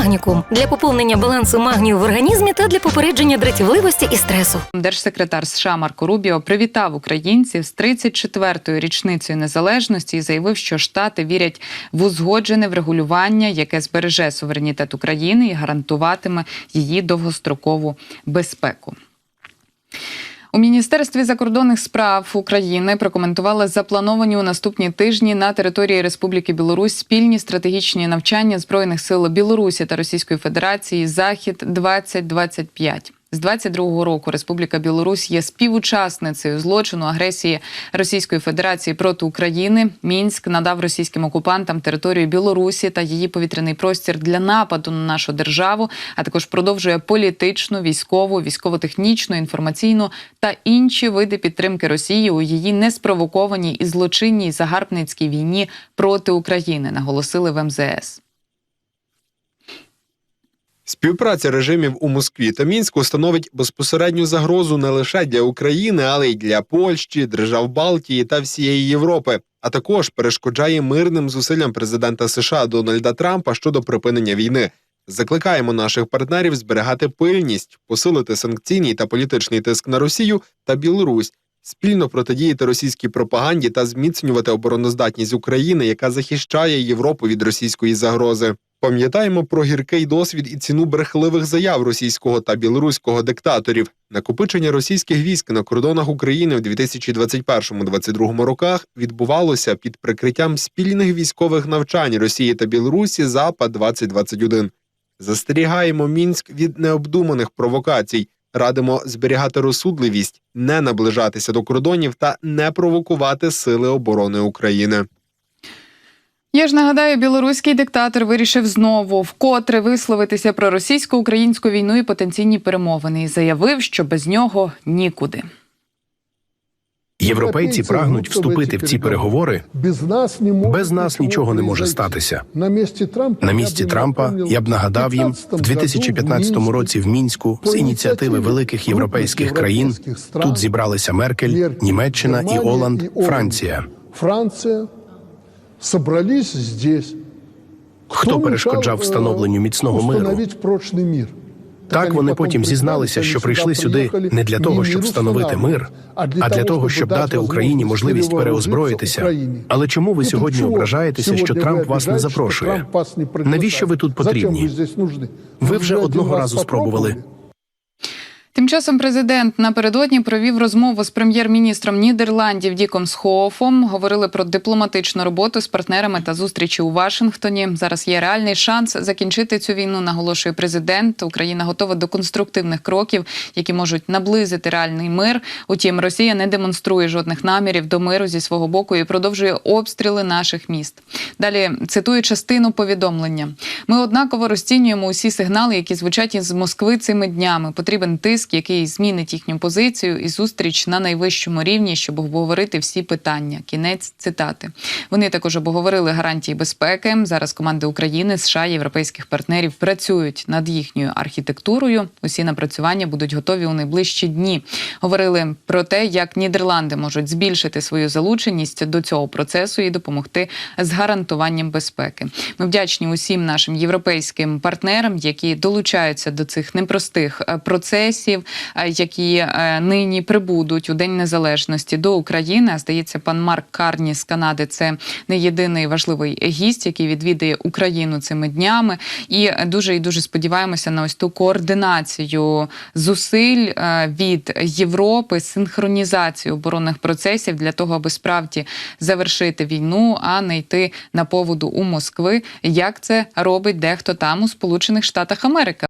Магнікум для поповнення балансу магнію в організмі та для попередження дратівливості і стресу. Держсекретар США Марко Рубіо привітав українців з 34-ю річницею незалежності і заявив, що штати вірять в узгоджене врегулювання, яке збереже суверенітет України і гарантуватиме її довгострокову безпеку. У Міністерстві закордонних справ України прокоментували заплановані у наступні тижні на території Республіки Білорусь спільні стратегічні навчання збройних сил Білорусі та Російської Федерації Захід 2025 з 22-го року Республіка Білорусь є співучасницею злочину агресії Російської Федерації проти України. Мінськ надав російським окупантам територію Білорусі та її повітряний простір для нападу на нашу державу, а також продовжує політичну, військову, військово-технічну, інформаційну та інші види підтримки Росії у її неспровокованій і злочинній загарбницькій війні проти України, наголосили в МЗС. Співпраця режимів у Москві та Мінську становить безпосередню загрозу не лише для України, але й для Польщі, держав Балтії та всієї Європи. А також перешкоджає мирним зусиллям президента США Дональда Трампа щодо припинення війни. Закликаємо наших партнерів зберігати пильність, посилити санкційний та політичний тиск на Росію та Білорусь, спільно протидіяти російській пропаганді та зміцнювати обороноздатність України, яка захищає Європу від російської загрози. Пам'ятаємо про гіркий досвід і ціну брехливих заяв російського та білоруського диктаторів. Накопичення російських військ на кордонах України в 2021-2022 роках відбувалося під прикриттям спільних військових навчань Росії та Білорусі Запад 2021 Застерігаємо Мінськ від необдуманих провокацій. Радимо зберігати розсудливість, не наближатися до кордонів та не провокувати сили оборони України. Я ж нагадаю, білоруський диктатор вирішив знову вкотре висловитися про російсько-українську війну і потенційні перемовини і заявив, що без нього нікуди. Європейці прагнуть вступити в ці переговори. Без нас нічого не може статися. На місці Трампа я б нагадав їм в 2015 році в мінську з ініціативи великих європейських країн. Тут зібралися Меркель, Німеччина і Оланд, Франція. Франція собрались здесь. Хто перешкоджав встановленню міцного миру? Так вони потім зізналися, що прийшли сюди не для того, щоб встановити мир, а для того, щоб дати Україні можливість переозброїтися. Але чому ви сьогодні ображаєтеся, що Трамп вас не запрошує? Навіщо ви тут потрібні? Ви вже одного разу спробували. Тим часом президент напередодні провів розмову з прем'єр-міністром Нідерландів Діком Схофом. Говорили про дипломатичну роботу з партнерами та зустрічі у Вашингтоні. Зараз є реальний шанс закінчити цю війну. Наголошує президент. Україна готова до конструктивних кроків, які можуть наблизити реальний мир. Утім, Росія не демонструє жодних намірів до миру зі свого боку і продовжує обстріли наших міст. Далі цитую частину повідомлення: ми однаково розцінюємо усі сигнали, які звучать із Москви цими днями. Потрібен тиск, який змінить їхню позицію і зустріч на найвищому рівні, щоб обговорити всі питання. Кінець цитати. Вони також обговорили гарантії безпеки. Зараз команди України, США, європейських партнерів працюють над їхньою архітектурою. Усі напрацювання будуть готові у найближчі дні. Говорили про те, як Нідерланди можуть збільшити свою залученість до цього процесу і допомогти з гарантуванням безпеки. Ми вдячні усім нашим європейським партнерам, які долучаються до цих непростих е, процесів, е, які е, нині прибудуть у День Незалежності до України. Здається, пан Марк Карні з Канади це не єдиний важливий гість, який відвідає Україну цими днями. І дуже і дуже сподіваємося на ось ту координацію зусиль е, від Європи, синхронізацію оборонних процесів для того, аби справді завершити війну, а не йти на поводу у Москви, як це робить дехто там у Сполучених Штатах Америки.